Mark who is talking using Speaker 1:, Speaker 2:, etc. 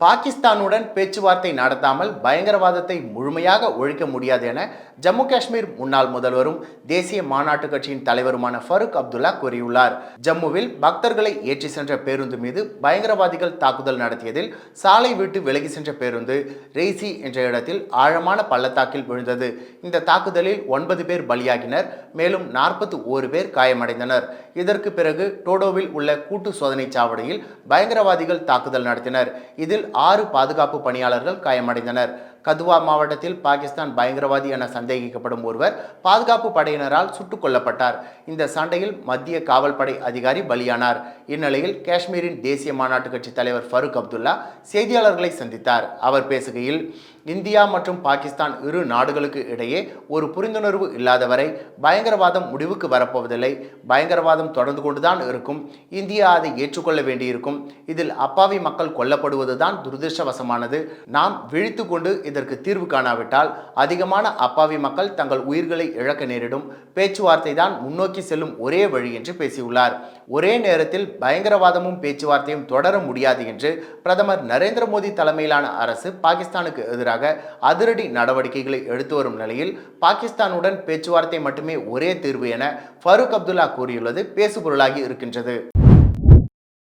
Speaker 1: பாகிஸ்தானுடன் பேச்சுவார்த்தை நடத்தாமல் பயங்கரவாதத்தை முழுமையாக ஒழிக்க முடியாது என ஜம்மு காஷ்மீர் முன்னாள் முதல்வரும் தேசிய மாநாட்டு கட்சியின் தலைவருமான ஃபருக் அப்துல்லா கூறியுள்ளார். ஜம்முவில் பக்தர்களை ஏற்றி சென்ற பேருந்து மீது பயங்கரவாதிகள் தாக்குதல் நடத்தியதில் சாலை விட்டு விலகி சென்ற பேருந்து ரெய்சி என்ற இடத்தில் ஆழமான பள்ளத்தாக்கில் விழுந்தது. இந்த தாக்குதலில் ஒன்பது பேர் பலியாகினர் மேலும் நாற்பத்தி ஓரு பேர் காயமடைந்தனர். இதற்கு பிறகு டோடோவில் உள்ள கூட்டு சோதனை சாவடியில் பயங்கரவாதிகள் தாக்குதல் நடத்தினர். இதில் ஆறு பாதுகாப்பு பணியாளர்கள் காயமடைந்தனர். கதுவா மாவட்டத்தில் பாகிஸ்தான் பயங்கரவாதி என சந்தேகிக்கப்படும் ஒருவர் பாதுகாப்பு படையினரால் சுட்டுக் கொல்லப்பட்டார். இந்த சண்டையில் மத்திய காவல் படை அதிகாரி பலியானார். இந்நிலையில் காஷ்மீரின் தேசிய மாநாட்டு கட்சி தலைவர் ஃபருக் அப்துல்லா செய்தியாளர்களை சந்தித்தார். அவர் பேசுகையில் இந்தியா மற்றும் பாகிஸ்தான் இரு நாடுகளுக்கு இடையே ஒரு புரிந்துணர்வு இல்லாதவரை பயங்கரவாதம் முடிவுக்கு வரப்போவதில்லை. பயங்கரவாதம் தொடர்ந்து கொண்டுதான் இருக்கும். இந்தியா அதை ஏற்றுக்கொள்ள வேண்டியிருக்கும். இதில் அப்பாவி மக்கள் கொல்லப்படுவதுதான் துரதிருஷ்டவசமானது. நாம் விழித்து கொண்டு இதற்கு தீர்வு காணாவிட்டால் அதிகமான அப்பாவி மக்கள் தங்கள் உயிர்களை இழக்க நேரிடும். பேச்சுவார்த்தை தான் முன்னோக்கி செல்லும் ஒரே வழி என்று பேசியுள்ளார். ஒரே நேரத்தில் பயங்கரவாதமும் பேச்சுவார்த்தையும் தொடர முடியாது என்று பிரதமர் நரேந்திர மோடி தலைமையிலான அரசு பாகிஸ்தானுக்கு எதிராக அதிரடி நடவடிக்கைகளை எடுத்து வரும் நிலையில் பாகிஸ்தானுடன் பேச்சுவார்த்தை மட்டுமே ஒரே தீர்வு என ஃபருக் அப்துல்லா கூறியுள்ளது. பேசுபொருளாகி இருக்கின்றது.